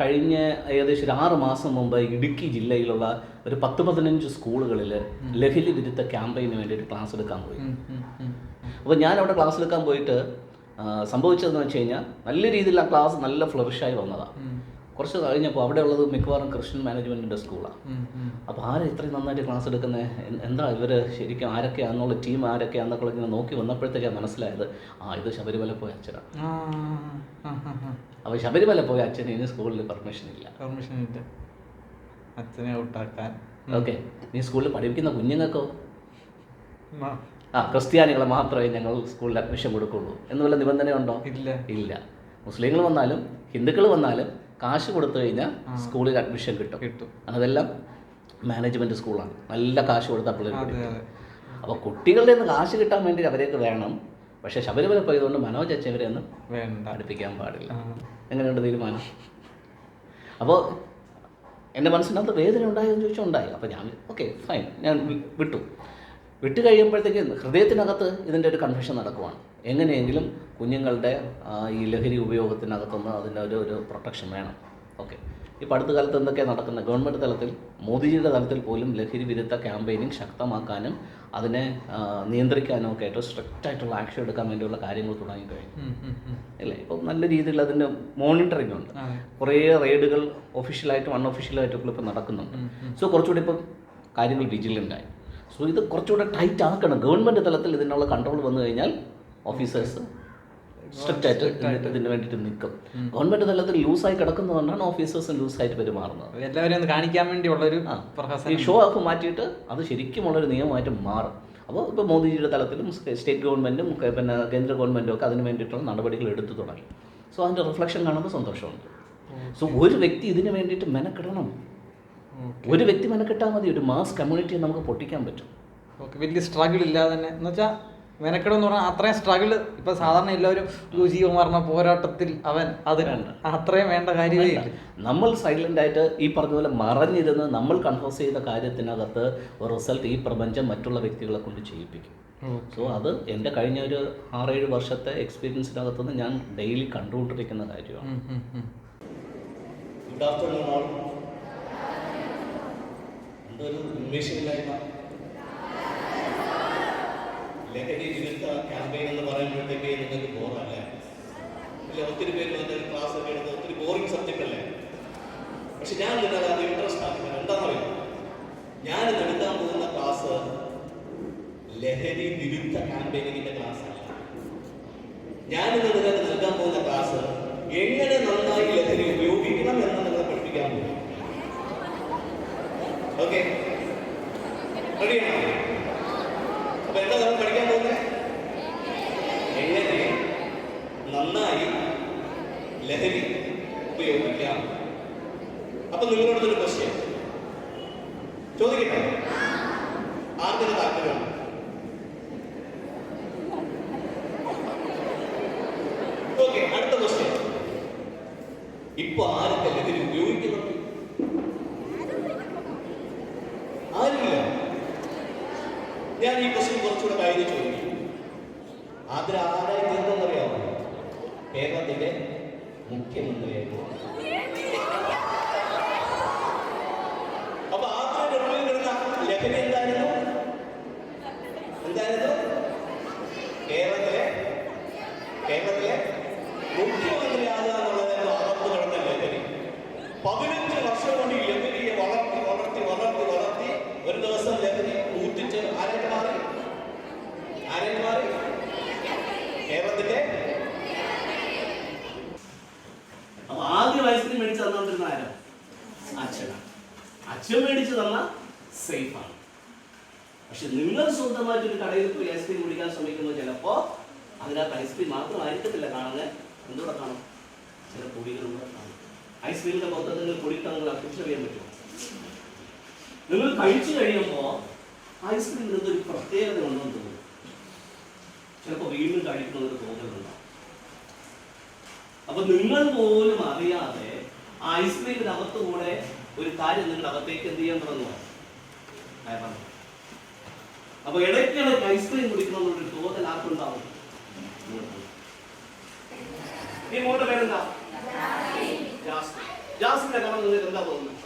കഴിഞ്ഞ ഏകദേശം ഒരു ആറ് മാസം മുമ്പ് ഇടുക്കി ജില്ലയിലുള്ള ഒരു പത്ത് പതിനഞ്ച് സ്കൂളുകളിൽ ലഹരി വിരുദ്ധ ക്യാമ്പയിന് വേണ്ടിയിട്ട് ക്ലാസ് എടുക്കാൻ പോയി. അപ്പോൾ ഞാൻ അവിടെ ക്ലാസ് എടുക്കാൻ പോയിട്ട് സംഭവിച്ചതെന്ന് വെച്ച് കഴിഞ്ഞാൽ നല്ല രീതിയിൽ ആ ക്ലാസ് നല്ല ഫ്ലറിഷായി വന്നതാണ് കുറച്ച് കഴിഞ്ഞപ്പോൾ അവിടെ ഉള്ളത് മിക്കവാറും ക്രിസ്ത്യൻ മാനേജ്മെന്റിന്റെ സ്കൂളാണ്. അപ്പോൾ ആരാ ഇത്രയും നന്നായിട്ട് ക്ലാസ് എടുക്കുന്നത് എന്താ ഇവർ ശരിക്കും ആരൊക്കെയാണെന്നുള്ള ടീം ആരൊക്കെയാണെന്നൊക്കെ ഇങ്ങനെ നോക്കി വന്നപ്പോഴത്തേക്കാണ് മനസ്സിലായത്? ആ ഇത് ശബരിമല പോയ അച്ഛനാണ്. അപ്പോൾ ശബരിമല പോയി അച്ഛന് ഇനി സ്കൂളിൽ പെർമിഷൻ ഇല്ല. പെർമിഷൻ ഇല്ല. അച്ഛനെ ഔട്ടാക്കാൻ. ഓക്കെ നീ സ്കൂളിൽ പഠിപ്പിക്കുന്ന കുഞ്ഞുങ്ങൾക്കോ? ആ, ക്രിസ്ത്യാനികളെ മാത്രമേ ഞങ്ങൾ സ്കൂളിൽ അഡ്മിഷൻ കൊടുക്കുള്ളൂ. എന്ന് വല്ല നിബന്ധനയുണ്ടോ? ഇല്ല. ഇല്ല. മുസ്ലിങ്ങൾ വന്നാലും ഹിന്ദുക്കൾ വന്നാലും കാശ് കൊടുത്തു കഴിഞ്ഞാൽ സ്കൂളിൽ അഡ്മിഷൻ കിട്ടും. കിട്ടും. അതെല്ലാം മാനേജ്മെന്റ് സ്കൂളാണ് നല്ല കാശ് കൊടുത്ത അപ്പോൾ അപ്പൊ അപ്പോൾ കുട്ടികളുടെ നിന്ന് കാശ് കിട്ടാൻ വേണ്ടി അവരേക്ക് വേണം. പക്ഷേ ശബരിമല പോയതുകൊണ്ട് മനോജ് അച്ചവരെ ഒന്നും വേണ്ട. പഠിപ്പിക്കാൻ പാടില്ല. എങ്ങനെയുണ്ട് തീരുമാനം? അപ്പോൾ എന്റെ മനസ്സിനകത്ത് വേദന ഉണ്ടായോ എന്ന് ചോദിച്ചാൽ ഉണ്ടായി. അപ്പോൾ ഞാൻ ഓക്കെ ഫൈൻ. ഞാൻ വിട്ടു വിട്ടു. വിട്ട് കഴിയുമ്പോഴത്തേക്ക് ഹൃദയത്തിനകത്ത് ഇതിന്റെ ഒരു കൺഫ്യൂഷൻ നടക്കുവാണ്. എങ്ങനെയെങ്കിലും കുഞ്ഞുങ്ങളുടെ ഈ ലഹരി ഉപയോഗത്തിനകത്തുനിന്ന് അതിന്റെ ഒരു ഒരു പ്രൊട്ടക്ഷൻ വേണം. ഓക്കെ. ഇപ്പോൾ അടുത്ത കാലത്ത് എന്തൊക്കെയാണ് നടക്കുന്ന ഗവൺമെന്റ് തലത്തിൽ മോദിജിയുടെ തലത്തിൽ പോലും ലഹരി വിരുദ്ധ ക്യാമ്പയിനിങ് ശക്തമാക്കാനും അതിനെ നിയന്ത്രിക്കാനും ഒക്കെ ആയിട്ട് സ്ട്രിക്റ്റ് ആയിട്ടുള്ള ആക്ഷൻ എടുക്കാൻ വേണ്ടിയുള്ള കാര്യങ്ങൾ തുടങ്ങി കഴിഞ്ഞു. അല്ലേ? ഇപ്പം നല്ല രീതിയിൽ അതിന്റെ മോണിറ്ററിംഗ് ഉണ്ട്. കുറേ റെയ്ഡുകൾ ഒഫീഷ്യലായിട്ടും അൺഒഫീഷ്യലായിട്ടും ഇപ്പോൾ നടക്കുന്നുണ്ട്. സോ കുറച്ചുകൂടി ഇപ്പം കാര്യങ്ങൾ വിജിലന്റ് ആയി. സോ ഇത് കുറച്ചുകൂടെ ടൈറ്റ് ആക്കണം. ഗവൺമെന്റ് തലത്തിൽ ഇതിനുള്ള കൺട്രോൾ വന്നു കഴിഞ്ഞാൽ ഓഫീസേഴ്സ് സ്ട്രിക്റ്റ് ആയിട്ട് ഇതിന് വേണ്ടിയിട്ട് നിൽക്കും. ഗവൺമെന്റ് തലത്തിൽ ലൂസായി കിടക്കുന്നതുകൊണ്ടാണ് ഓഫീസേഴ്സ് ലൂസായിട്ട് പെരുമാറുന്നത്. എല്ലാവരും കാണിക്കാൻ വേണ്ടിയുള്ളൊരു ഒരു ഈ ഷോ ഓഫ് മാറ്റിയിട്ട് അത് ശരിക്കുമുള്ളൊരു നിയമമായിട്ട് മാറും. അപ്പോൾ ഇപ്പോൾ മോദിജിയുടെ തലത്തിലും സ്റ്റേറ്റ് ഗവൺമെന്റും പിന്നെ കേന്ദ്ര ഗവൺമെന്റും ഒക്കെ അതിന് വേണ്ടിയിട്ടുള്ള നടപടികൾ എടുത്തു തുടങ്ങി. സോ അതിന്റെ റിഫ്ലക്ഷൻ കാണുമ്പോൾ സന്തോഷമുണ്ട്. സോ ഒരു വ്യക്തി ഇതിന് വേണ്ടിയിട്ട് മെനക്കെടണം. ഒരു വ്യക്തി മെനക്കെട്ടാൽ മതി. ഒരു മാസ് കമ്മ്യൂണിറ്റിയെ നമുക്ക് പൊട്ടിക്കാൻ പറ്റും. വലിയ സ്ട്രഗിൾ ഇല്ലാതെ തന്നെ. എന്ന് വെച്ചാൽ മെനക്കെടം എന്ന് പറഞ്ഞാൽ അത്രയും സ്ട്രഗിൾ ഇപ്പൊ സാധാരണ എല്ലാവരും "യോ, ജീവമാർന്ന പോരാട്ടത്തിൽ അവൻ അത് അത്രയും വേണ്ട കാര്യമേ ഇല്ല. നമ്മൾ സൈലന്റ് ആയിട്ട് ഈ പറഞ്ഞ പോലെ മറഞ്ഞിരുന്ന് നമ്മൾ കൺഫോസ് ചെയ്ത കാര്യത്തിനകത്ത് ഒരു റിസൾട്ട് ഈ പ്രപഞ്ചം മറ്റുള്ള വ്യക്തികളെ കൊണ്ട് ചെയ്യിപ്പിക്കും. സോ അത് എന്റെ കഴിഞ്ഞ ഒരു ആറേഴ് വർഷത്തെ എക്സ്പീരിയൻസിനകത്തുനിന്ന് ഞാൻ ഡെയിലി കണ്ടുകൊണ്ടിരിക്കുന്ന കാര്യമാണ്. ഗുഡ് ആഫ്റ്റർനൂൺ ഓൾ ഉന്മേഷമില്ലായ്മ. ലഹരി വിരുദ്ധ ക്യാമ്പയിൻ എന്ന് പറയുമ്പോഴത്തേക്ക് നിങ്ങൾക്ക് ബോറല്ലേ? അല്ലെ? ഒത്തിരി പേര് വന്ന് ക്ലാസ് ഒക്കെ എടുത്ത് ഒത്തിരി ബോറിംഗ് സബ്ജക്റ്റ് അല്ലേ? പക്ഷെ ഞാൻ നിന്നത് അത് ഇൻട്രസ്റ്റ് ആക്കുന്നത് എന്താണെന്നറിയോ? ഞാൻ എടുക്കാൻ പോകുന്ന ക്ലാസ് ലഹരി വിരുദ്ധ ക്യാമ്പയിനിങ്ങിന്റെ ക്ലാസ് അല്ല. ഞാൻ നിങ്ങൾക്ക് നൽകാൻ പോകുന്ന ക്ലാസ് എങ്ങനെ നന്നായി ലഹരി ഉപയോഗിക്കണം എന്ന് നിങ്ങളെ പഠിപ്പിക്കാൻ പോകും ഓക്കെ റെഡിയാണോ അപ്പൊ എന്താ പഠിക്കാൻ പോകുന്നത് എങ്ങനെ നന്നായി ലഹരി ഉപയോഗിക്കാം. അപ്പൊ നിങ്ങളോടൊരു ക്വസ്റ്റ്യൻ ചോദിക്കട്ടെ? ആർക്കൊരു താല്പര്യമാണ് ഓക്കെ അടുത്ത ക്വസ്റ്റ്യൻ ഇപ്പൊ ആരൊക്കെ ലഹരി ഉപയോഗിക്കുന്നുണ്ട്? ആരുമില്ല. ഞാൻ ഈ ക്വസ്റ്റ്യൻ കുറച്ചുകൂടെ കഴിഞ്ഞ് ചോദിക്കും. ആദ്യം ആരായി തീർന്നെന്നറിയാമോ കേരളത്തിന്റെ Um pequeno grego. É. അച്ഛൻ മേടിച്ച് തന്ന സേഫാണ് പക്ഷെ നിങ്ങൾ സ്വന്തമായിട്ട് ഒരു കടയിൽ പോയി ഐസ്ക്രീം കുടിക്കാൻ ശ്രമിക്കുമ്പോൾ ചിലപ്പോ അതിനകത്ത് ഐസ്ക്രീം മാത്രമായിരിക്കത്തില്ല കാണുന്നത് എന്തുകൂടെ കാണും? ചില പൊടികളും കൂടെ കാണും. ഐസ്ക്രീമിന്റെ മൊത്തം നിങ്ങൾ പൊടിയിട്ട് നിങ്ങൾ തിരിച്ചറിയാൻ പറ്റുമോ? നിങ്ങൾ കഴിച്ചു കഴിയുമ്പോൾ ഐസ്ക്രീമിന് എന്തൊരു പ്രത്യേകത ഉണ്ടെന്ന് തോന്നും ചിലപ്പോൾ വീണ്ടും കഴിക്കണമെന്ന് തോന്നലുണ്ടാവും അപ്പൊ നിങ്ങൾ പോലും അറിയാതെ ഐസ്ക്രീമിന് അകത്തുകൂടെ കൂടെ ഒരു കാര്യം നിങ്ങൾ അകത്തേക്ക് എന്ത് ചെയ്യാൻ തുടങ്ങുക. അപ്പൊ ഇടയ്ക്കിടയ്ക്ക് ഐസ്ക്രീം കുടിക്കണമെന്നുള്ളൊരു തോന്നൽ ആർക്കുണ്ടാവും ഈ മോളുടെ പേരെന്താ? ജാസ്മിൻ. ജാസിമിനെ കാണാൻ നിങ്ങൾക്ക് എന്താ തോന്നുന്നത്?